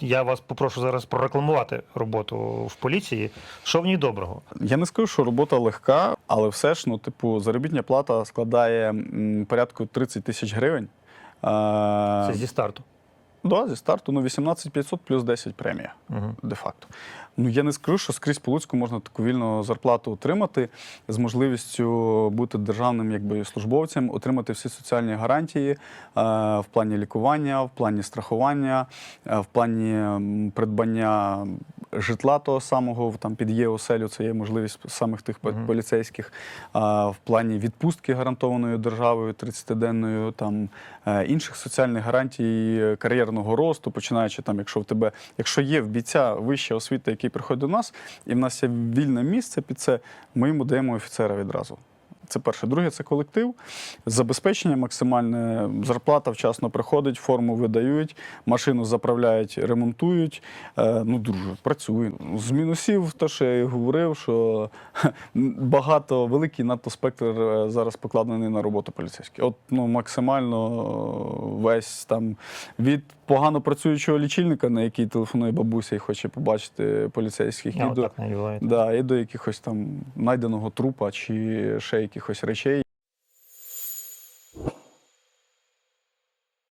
я вас попрошу зараз прорекламувати роботу в поліції. Що в ній доброго? Я не скажу, що робота легка, але все ж, ну, типу, заробітня плата складає порядку 30 тисяч гривень. Це Е, зі старту. Да, зі старту ну, 18500 плюс 10 премія, Угу. де-факто. Ну, я не скажу, що скрізь по Луцьку можна таку вільну зарплату отримати з можливістю бути державним якби, службовцем, отримати всі соціальні гарантії е, в плані лікування, в плані страхування, е, в плані придбання житла того самого там під є оселю, це є можливість самих тих Мгм. поліцейських, а, в плані відпустки гарантованою державою 30-денною, там е, інших соціальних гарантій кар'єрного росту, починаючи там, якщо в тебе, якщо є в бійця вища освіта, який приходить до нас, і в нас є вільне місце під це, ми йому даємо офіцера відразу. Це перше. Друге, це колектив. Забезпечення максимальне, зарплата вчасно приходить, форму видають, машину заправляють, ремонтують. Е, ну, друже, працює. З мінусів, те, що я і говорив, що багато, великий надто спектр е, зараз покладений на роботу поліцейських. От ну, максимально е, весь там від погано працюючого лічильника, на який телефонує бабуся і хоче побачити поліцейських, і до. Да, і до якихось там знайденого трупа чи ще якихось речей.